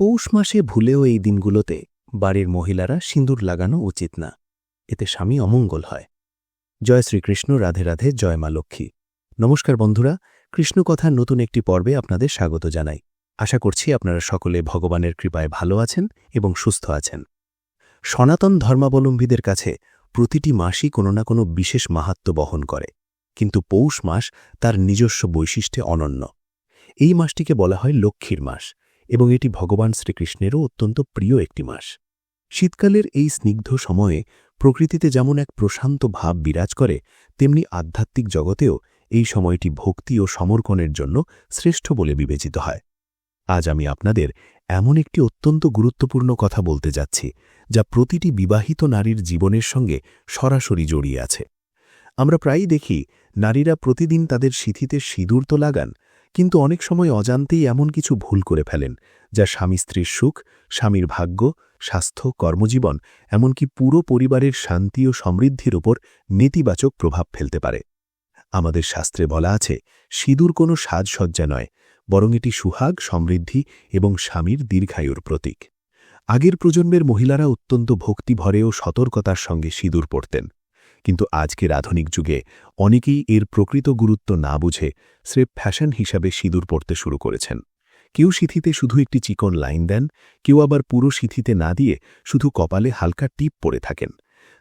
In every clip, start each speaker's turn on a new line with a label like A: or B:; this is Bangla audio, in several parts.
A: পৌষ মাসে ভুলেও এই দিনগুলোতে বাড়ির মহিলারা সিঁদুর লাগানো উচিত না। এতে স্বামী অমঙ্গল হয়। জয় শ্রীকৃষ্ণ, রাধে রাধে, জয় মা লক্ষ্মী। নমস্কার বন্ধুরা, কৃষ্ণকথার নতুন একটি পর্বে আপনাদের স্বাগত জানাই। আশা করছি আপনারা সকলে ভগবানের কৃপায় ভালো আছেন এবং সুস্থ আছেন। সনাতন ধর্মাবলম্বীদের কাছে প্রতিটি মাসই কোনো না কোনো বিশেষ মাহাত্ম বহন করে, কিন্তু পৌষ মাস তার নিজস্ব বৈশিষ্ট্যে অনন্য। এই মাসটিকে বলা হয় লক্ষ্মীর মাস। এবং এটি ভগবান শ্রীকৃষ্ণেরও অত্যন্ত প্রিয় একটি মাস। শীতকালের এই স্নিগ্ধ সময়ে প্রকৃতিতে যেমন এক প্রশান্ত ভাব বিরাজ করে, তেমনি আধ্যাত্মিক জগতেও এই সময়টি ভক্তি ও সমর্পণের জন্য শ্রেষ্ঠ বলে বিবেচিত হয়। আজ আমি আপনাদের এমন একটি অত্যন্ত গুরুত্বপূর্ণ কথা বলতে যাচ্ছি, যা প্রতিটি বিবাহিত নারীর জীবনের সঙ্গে সরাসরি জড়িয়ে আছে। আমরা প্রায়ই দেখি, নারীরা প্রতিদিন তাদের সিথিতে সিঁদুর তো লাগান কিন্তু অনেক সময় অজান্তেই এমন কিছু ভুল করে ফেলেন, যা স্বামী স্ত্রীর সুখ, স্বামীর ভাগ্য, স্বাস্থ্য, কর্মজীবন, এমনকি পুরো পরিবারের শান্তি ও সমৃদ্ধির ওপর নেতিবাচক প্রভাব ফেলতে পারে। আমাদের শাস্ত্রে বলা আছে, সিঁদুর কোনো সাজসজ্জা নয়, বরং এটি সুহাগ, সমৃদ্ধি এবং স্বামীর দীর্ঘায়ুর প্রতীক। আগের প্রজন্মের মহিলারা অত্যন্ত ভক্তিভরে ও সতর্কতার সঙ্গে সিঁদুর পড়তেন। কিন্তু আজকের আধুনিক যুগে অনেকেই এর প্রকৃত গুরুত্ব না বুঝে স্রেফ ফ্যাশন হিসাবে সিঁদুর পড়তে শুরু করেছেন। কেউ সিথিতে শুধু একটি চিকন লাইন দেন, কেউ আবার পুরো সিথিতে না দিয়ে শুধু কপালে হালকা টিপ পড়ে থাকেন।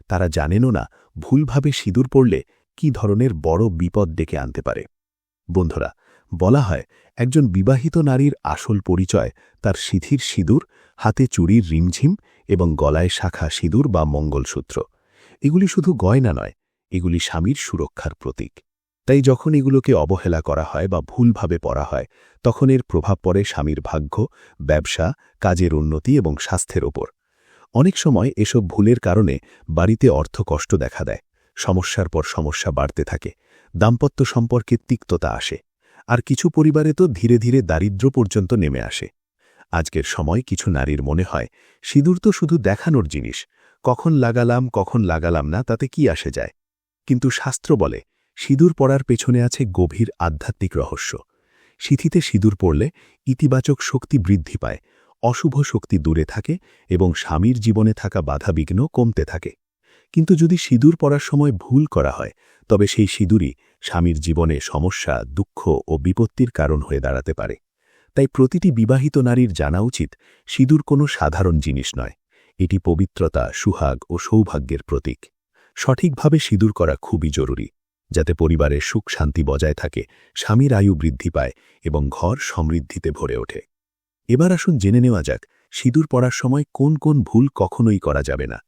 A: তারা জানেনও না ভুলভাবে সিঁদুর পড়লে কি ধরনের বড় বিপদ ডেকে আনতে পারে। বন্ধুরা, বলা হয় একজন বিবাহিত নারীর আসল পরিচয় তার সিথির সিঁদুর, হাতে চুরির রিমঝিম এবং গলায় শাখা সিঁদুর বা মঙ্গলসূত্র। এগুলি শুধু গয়না নয়, এগুলি স্বামীর সুরক্ষার প্রতীক। তাই যখন এগুলোকে অবহেলা করা হয় বা ভুলভাবে পড়া হয়, তখন এর প্রভাব পড়ে স্বামীর ভাগ্য, ব্যবসা, কাজের উন্নতি এবং স্বাস্থ্যের ওপর। অনেক সময় এসব ভুলের কারণে বাড়িতে অর্থ কষ্ট দেখা দেয়, সমস্যার পর সমস্যা বাড়তে থাকে, দাম্পত্য সম্পর্কে তিক্ততা আসে, আর কিছু পরিবারে তো ধীরে ধীরে দারিদ্র পর্যন্ত নেমে আসে। আজকের সময় কিছু নারীর মনে হয়, সিঁদুর তো শুধু দেখানোর জিনিস কখন লাগালাম কখন লাগালাম না, তাতে কি আসে যায়? কিন্তু শাস্ত্র বলে, সিঁদুর পড়ার পেছনে আছে গভীর আধ্যাত্মিক রহস্য। সিথিতে সিঁদুর পড়লে ইতিবাচক শক্তি বৃদ্ধি পায়, অশুভ শক্তি দূরে থাকে এবং স্বামীর জীবনে থাকা বাধাবিঘ্ন কমতে থাকে। কিন্তু যদি সিঁদুর পড়ার সময় ভুল করা হয়, তবে সেই সিঁদুরই স্বামীর জীবনে সমস্যা, দুঃখ ও বিপত্তির কারণ হয়ে দাঁড়াতে পারে। তাই প্রতিটি বিবাহিত নারীর জানা উচিত, সিঁদুর কোনো সাধারণ জিনিস নয়। এটি পবিত্রতা, সুহাগ ও সৌভাগ্যের প্রতীক। সঠিকভাবে সিঁদুর করা খুবই জরুরি, যাতে পরিবারের সুখ শান্তি বজায় থাকে, স্বামীর আয়ু বৃদ্ধি পায় এবং ঘর সমৃদ্ধিতে ভরে ওঠে। এবার আসুন জেনে নেওয়া যাক, সিঁদুর পড়ার সময় কোন কোন ভুল কখনোই করা যাবে না,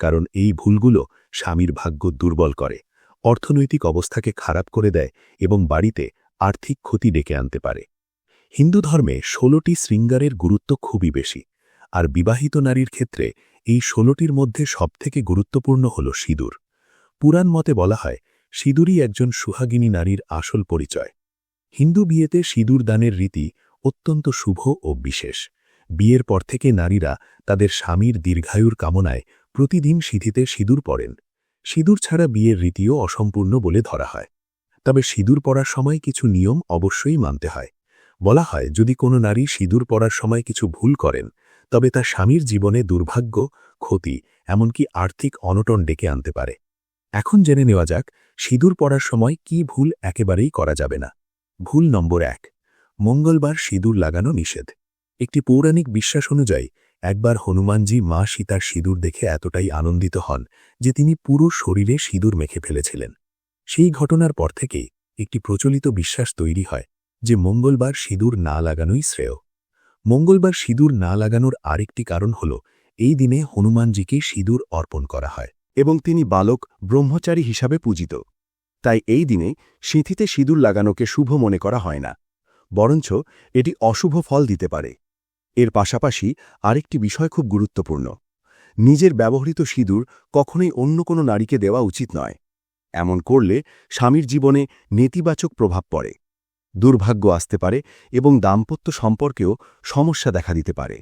A: কারণ এই ভুলগুলো স্বামীর ভাগ্য দুর্বল করে, অর্থনৈতিক অবস্থাকে খারাপ করে দেয় এবং বাড়িতে আর্থিক ক্ষতি ডেকে আনতে পারে। হিন্দু ধর্মে ষোলোটি শৃঙ্গারের গুরুত্ব খুবই বেশি আর বিবাহিত নারীর ক্ষেত্রে এই ষোলোটির মধ্যে সবথেকে গুরুত্বপূর্ণ হল সিঁদুর। পুরাণ মতে বলা হয়, সিঁদুরই একজন সুহাগিনী নারীর আসল পরিচয়। হিন্দু বিয়েতে সিঁদুর দানের রীতি অত্যন্ত শুভ ও বিশেষ। বিয়ের পর থেকে নারীরা তাদের স্বামীর দীর্ঘায়ুর কামনায় প্রতিদিন সিঁথিতে সিঁদুর পড়েন। সিঁদুর ছাড়া বিয়ের রীতিও অসম্পূর্ণ বলে ধরা হয়। তবে সিঁদুর পড়ার সময় কিছু নিয়ম অবশ্যই মানতে হয়। বলা হয়, যদি কোনো নারী সিঁদুর পড়ার সময় কিছু ভুল করেন তবে তা স্বামীর জীবনে দুর্ভাগ্য, ক্ষতি, এমনকি আর্থিক অনটন ডেকে আনতে পারে। এখন জেনে নেওয়া যাক, সিঁদুর পড়ার সময় কি ভুল একেবারেই করা যাবে না। ভুল নম্বর এক, মঙ্গলবার সিঁদুর লাগানো নিষেধ। একটি পৌরাণিক বিশ্বাস অনুযায়ী, একবার হনুমানজি মা সীতার সিঁদুর দেখে এতটাই আনন্দিত হন যে তিনি পুরো শরীরে সিঁদুর মেখে ফেলেছিলেন। সেই ঘটনার পর থেকেই একটি প্রচলিত বিশ্বাস তৈরি হয় যে মঙ্গলবার সিঁদুর না লাগানোই শ্রেয়। মঙ্গলবার সিঁদুর না লাগানোর আরেকটি কারণ হল, এই দিনে হনুমানজিকে সিঁদুর অর্পণ করা হয়
B: এবং তিনি বালক ব্রহ্মচারী হিসাবে পূজিত। তাই এই দিনে সিঁথিতে সিঁদুর লাগানোকে শুভ মনে করা হয় না, বরঞ্চ এটি অশুভ ফল দিতে পারে। এর পাশাপাশি আরেকটি বিষয় খুব গুরুত্বপূর্ণ, নিজের ব্যবহৃত সিঁদুর কখনোই অন্য কোনো নারীকে দেওয়া উচিত নয়। এমন করলে স্বামীর জীবনে নেতিবাচক প্রভাব পড়ে। দুর্ভাগ্য আসতে পারে এবং দাম্পত্য সম্পর্কেও সমস্যা দেখা দিতে পারে।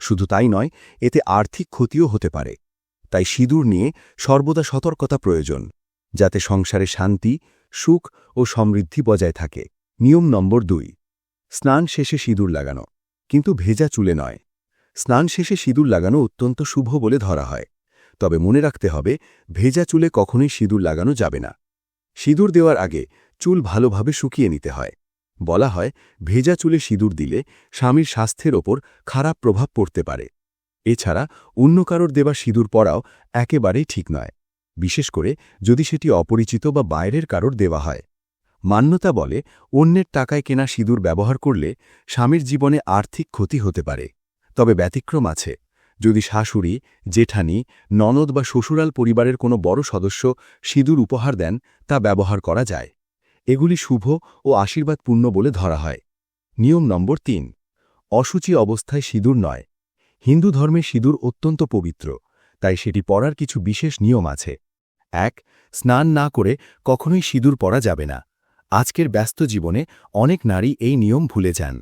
B: শুধু তাই নয়, এতে আর্থিক ক্ষতিও হতে পারে। তাই সিঁদুর নিয়ে সর্বদা সতর্কতা প্রয়োজন, যাতে সংসারে শান্তি, সুখ ও সমৃদ্ধি বজায় থাকে। নিয়ম নম্বর দুই, স্নান শেষে সিঁদুর লাগানো। কিন্তু ভেজা চুলে নয়। স্নান শেষে সিঁদুর লাগানো অত্যন্ত শুভ বলে ধরা হয়। তবে মনে রাখতে হবে, ভেজা চুলে কখনোই সিঁদুর লাগানো যাবে না। সিঁদুর দেওয়ার আগে চুল ভালোভাবে শুকিয়ে নিতে হয়। বলা হয়, ভেজা চুলে সিঁদুর দিলে স্বামীর স্বাস্থ্যের ওপর খারাপ প্রভাব পড়তে পারে। এছাড়া অন্য কারোর দেওয়া সিঁদুর পরাও একেবারেই ঠিক নয়। বিশেষ করে যদি সেটি অপরিচিত বা বাইরের কারোর দেওয়া হয়। মান্যতা বলে, অন্যের টাকায় কেনা সিঁদুর ব্যবহার করলে স্বামীর জীবনে আর্থিক ক্ষতি হতে পারে। তবে ব্যতিক্রম আছে। যদি শাশুড়ি, জেঠানি, ননদ বা শ্বশুরাল পরিবারের কোনো বড় সদস্য সিঁদুর উপহার দেন, তা ব্যবহার করা যায়। এগুলি শুভ ও আশীর্বাদপূর্ণ বলে ধরা হয়। নিয়ম নম্বর তিন। অসুচি অবস্থায় সিঁদুর নয়। হিন্দু ধর্মে সিঁদুর অত্যন্ত পবিত্র, তাই সেটি পরার কিছু বিশেষ নিয়ম আছে। এক, স্নান না করে কখনোই সিঁদুর পরা যাবে না। আজকের ব্যস্ত জীবনে অনেক নারী এই নিয়ম ভুলে যান।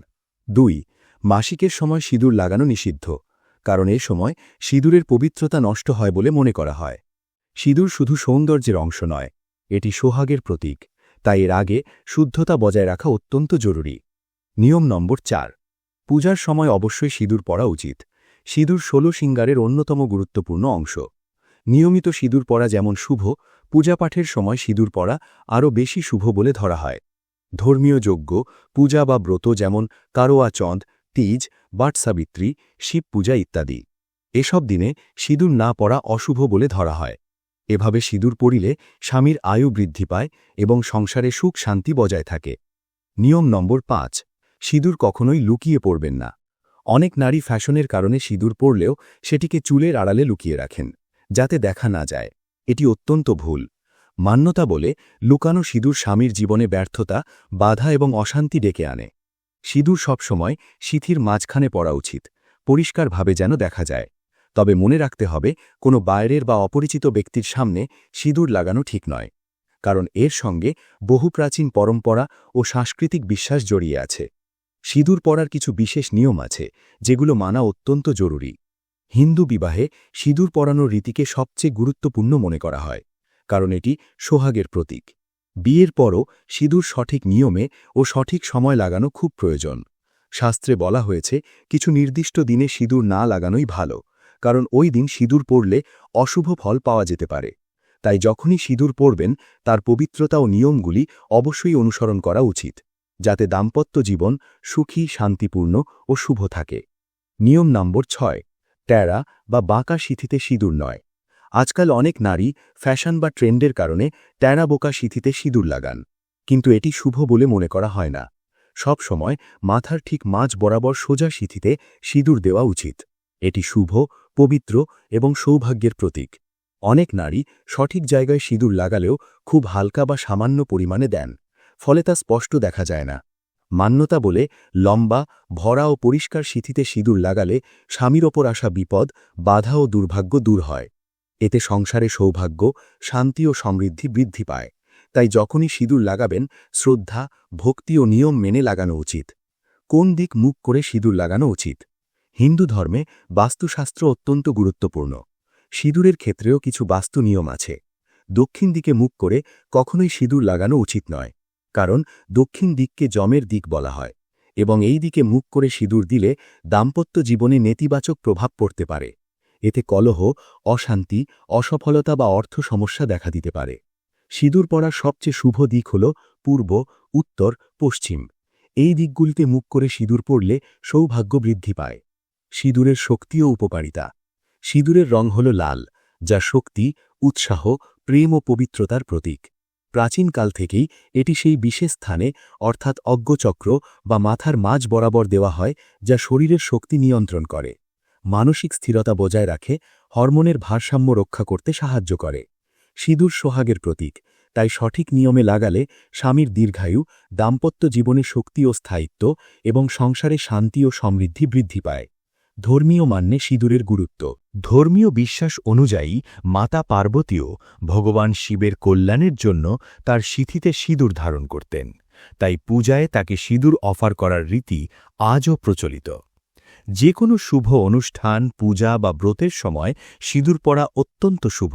B: দুই, মাসিকের সময় সিঁদুর লাগানো নিষিদ্ধ, কারণ এ সময় সিঁদুরের পবিত্রতা নষ্ট হয় বলে মনে করা হয়। সিঁদুর শুধু সৌন্দর্যের অংশ নয়, এটি সোহাগের প্রতীক। তাই এর আগে শুদ্ধতা বজায় রাখা অত্যন্ত জরুরি। নিয়ম নম্বর চার। পূজার সময় অবশ্যই সিঁদুর পরা উচিত। সিঁদুর ষোলো সিঙ্গারের অন্যতম গুরুত্বপূর্ণ অংশ। নিয়মিত সিঁদুর পরা যেমন শুভ, পূজাপাঠের সময় সিঁদুর পরা আরও বেশি শুভ বলে ধরা হয়। ধর্মীয় যজ্ঞ, পূজা বা ব্রত যেমন কারোয়া চঁদ তিজ বাটসাবিত্রী শিব পূজা ইত্যাদি। এসব দিনে সিঁদুর না পরা অশুভ বলে ধরা হয়। এভাবে সিঁদুর পড়িলে স্বামীর আয়ু বৃদ্ধি পায় এবং সংসারে সুখ শান্তি বজায় থাকে। নিয়ম নম্বর পাঁচ, সিঁদুর কখনোই লুকিয়ে পড়বেন না। অনেক নারী ফ্যাশনের কারণে সিঁদুর পড়লেও সেটিকে চুলের আড়ালে লুকিয়ে রাখেন, যাতে দেখা না যায়। এটি অত্যন্ত ভুল। মান্যতা বলে লুকানো সিঁদুর স্বামীর জীবনে ব্যর্থতা, বাধা এবং অশান্তি ডেকে আনে। সিঁদুর সবসময় সিথির মাঝখানে পড়া উচিত, পরিষ্কারভাবে যেন দেখা যায়। তবে মনে রাখতে হবে, কোনো বাইরের বা অপরিচিত ব্যক্তির সামনে সিঁদুর লাগানো ঠিক নয়। কারণ এর সঙ্গে বহু প্রাচীন পরম্পরা ও সাংস্কৃতিক বিশ্বাস জড়িয়ে আছে। সিঁদুর পরার কিছু বিশেষ নিয়ম আছে, যেগুলো মানা অত্যন্ত জরুরি। হিন্দু বিবাহে সিঁদুর পরানোর রীতিকে সবচেয়ে গুরুত্বপূর্ণ মনে করা হয়, কারণ এটি সোহাগের প্রতীক। বিয়ের পরও সিঁদুর সঠিক নিয়মে ও সঠিক সময় লাগানো খুব প্রয়োজন। শাস্ত্রে বলা হয়েছে, কিছু নির্দিষ্ট দিনে সিঁদুর না লাগানোই ভালো। কারণ ওই দিন সিঁদুর পড়লে অশুভ ফল পাওয়া যেতে পারে। তাই যখনই সিঁদুর পড়বেন, তার পবিত্রতা ও নিয়মগুলি অবশ্যই অনুসরণ করা উচিত, যাতে দাম্পত্য জীবন সুখী, শান্তিপূর্ণ ও শুভ থাকে। নিয়ম নম্বর ছয় ট্যারা বা বাঁকা সিথিতে সিঁদুর নয়। আজকাল অনেক নারী ফ্যাশন বা ট্রেন্ডের কারণে ট্যারা বোকা সিথিতে সিঁদুর লাগান, কিন্তু এটি শুভ বলে মনে করা হয় না। সব সময় মাথার ঠিক মাঝ বরাবর সোজা সিথিতে সিঁদুর দেওয়া উচিত। এটি শুভ পবিত্র এবং সৌভাগ্যের প্রতীক। অনেক নারী সঠিক জায়গায় সিঁদুর লাগালেও খুব হালকা বা সামান্য পরিমাণে দেন, ফলে তা স্পষ্ট দেখা যায় না। মান্যতা বলে লম্বা, ভরা ও পরিষ্কার সিথিতে সিঁদুর লাগালে স্বামীর ওপর আসা বিপদ, বাধা ও দুর্ভাগ্য দূর হয়। এতে সংসারে সৌভাগ্য, শান্তি ও সমৃদ্ধি বৃদ্ধি পায়। তাই যখনই সিঁদুর লাগাবেন, শ্রদ্ধা, ভক্তি ও নিয়ম মেনে লাগানো উচিত। কোন দিক মুখ করে সিঁদুর লাগানো উচিত? হিন্দু ধর্মে বাস্তুশাস্ত্র অত্যন্ত গুরুত্বপূর্ণ। সিঁদুরের ক্ষেত্রেও কিছু বাস্তু নিয়ম আছে। দক্ষিণ দিকে মুখ করে কখনোই সিঁদুর লাগানো উচিত নয়, কারণ দক্ষিণ দিককে জমের দিক বলা হয়, এবং এই দিকে মুখ করে সিঁদুর দিলে দাম্পত্য জীবনে নেতিবাচক প্রভাব পড়তে পারে। এতে কলহ, অশান্তি, অসফলতা বা অর্থ সমস্যা দেখা দিতে পারে। সিঁদুর পড়ার সবচেয়ে শুভ দিক হল পূর্ব, উত্তর, পশ্চিম। এই দিকগুলিতে মুখ করে সিঁদুর পড়লে সৌভাগ্য বৃদ্ধি পায়। সিঁদুরের শক্তি ও উপকারিতা। সিঁদুরের রং হল লাল, যা শক্তি, উৎসাহ, প্রেম ও পবিত্রতার প্রতীক। প্রাচীনকাল থেকেই এটি সেই বিশেষ স্থানে, অর্থাৎ অজ্ঞচক্র বা মাথার মাঝ বরাবর দেওয়া হয়, যা শরীরের শক্তি নিয়ন্ত্রণ করে। মানসিক স্থিরতা বজায় রাখে, হরমোনের ভারসাম্য রক্ষা করতে সাহায্য করে। সিঁদুর সোহাগের প্রতীক, তাই সঠিক নিয়মে লাগালে স্বামীর দীর্ঘায়ু, দাম্পত্য জীবনে শক্তি ও স্থায়িত্ব এবং সংসারে শান্তি ও সমৃদ্ধি বৃদ্ধি পায়। ধর্মীয় মান্যে সিঁদুরের গুরুত্ব। ধর্মীয় বিশ্বাস অনুযায়ী মাতা পার্বতীও ভগবান শিবের কল্যাণের জন্য তার সিথিতে সিঁদুর ধারণ করতেন। তাই পূজায় তাকে সিঁদুর অফার করার রীতি আজও প্রচলিত। যে কোনো শুভ অনুষ্ঠান, পূজা বা ব্রতের সময় সিঁদুর পরা অত্যন্ত শুভ।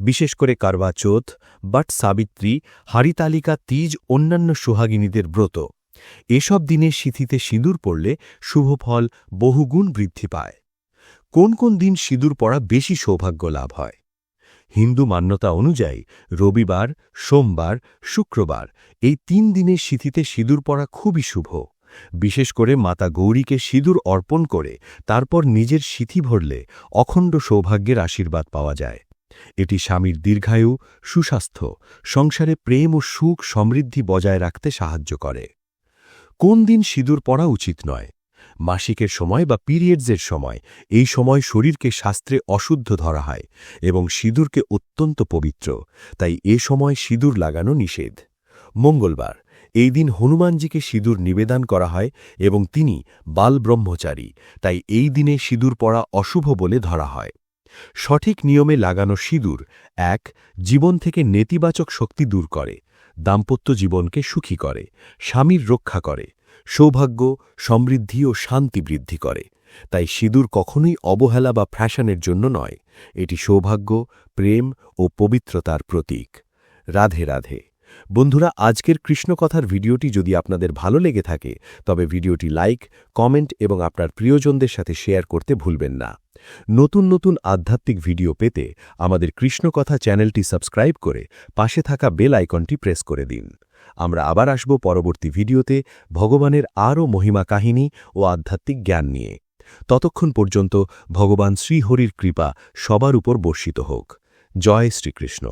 B: বিশেষ করে কারবা চৌথ বাট সাবিত্রী, হারিতালিকা, তিজ, অন্যান্য সুহাগিনীদের ব্রত। এসব দিনে সিথিতে সিঁদুর পড়লে শুভফল বহুগুণ বৃদ্ধি পায়। কোন কোন দিন সিঁদুর পড়া বেশি সৌভাগ্য লাভ হয়? হিন্দু মান্যতা অনুযায়ী রবিবার, সোমবার, শুক্রবার এই তিন দিনের সিথিতে সিঁদুর পড়া খুবই শুভ। বিশেষ করে মাতা গৌরীকে সিঁদুর অর্পণ করে তারপর নিজের সিথি ভরলে অখণ্ড সৌভাগ্যের আশীর্বাদ পাওয়া যায়। এটি স্বামীর দীর্ঘায়ু, সুস্বাস্থ্য, সংসারে প্রেম ও সুখ সমৃদ্ধি বজায় রাখতে সাহায্য করে। কোন দিন সিঁদুর পরা উচিত নয়? মাসিকের সময় বা পিরিয়ডসের সময় এই সময় শরীরকে শাস্ত্রে অশুদ্ধ ধরা হয় এবং সিঁদুরকে অত্যন্ত পবিত্র, তাই এ সময় সিঁদুর লাগানো নিষেধ। মঙ্গলবার, এই দিন হনুমানজিকে সিঁদুর নিবেদন করা হয় এবং তিনি বাল ব্রহ্মচারী তাই এই দিনে সিঁদুর পরা অশুভ বলে ধরা হয়। সঠিক নিয়মে লাগানো সিঁদুর, এক, জীবন থেকে নেতিবাচক শক্তি দূর করে দাম্পত্য জীবনকে সুখী করে, স্বামীর রক্ষা করে, সৌভাগ্য, সমৃদ্ধি ও শান্তি বৃদ্ধি করে। তাই সিঁদুর কখনোই অবহেলা বা ফ্যাশনের জন্য নয়। এটি সৌভাগ্য, প্রেম ও পবিত্রতার প্রতীক। রাধে রাধে। বন্ধুরা, আজকের কৃষ্ণকথার ভিডিওটি যদি আপনাদের ভালো লেগে থাকে, তবে ভিডিওটি লাইক, কমেন্ট এবং আপনার প্রিয়জনদের সাথে শেয়ার করতে ভুলবেন না। নতুন নতুন আধ্যাত্মিক ভিডিও পেতে আমাদের কৃষ্ণকথা চ্যানেলটি সাবস্ক্রাইব করে পাশে থাকা বেল আইকনটি প্রেস করে দিন। আমরা আবার আসব পরবর্তী ভিডিওতে ভগবানের আরও মহিমা কাহিনী ও আধ্যাত্মিক জ্ঞান নিয়ে। ততক্ষণ পর্যন্ত ভগবান শ্রীহরির কৃপা সবার উপর বর্ষিত হোক। জয় শ্রীকৃষ্ণ।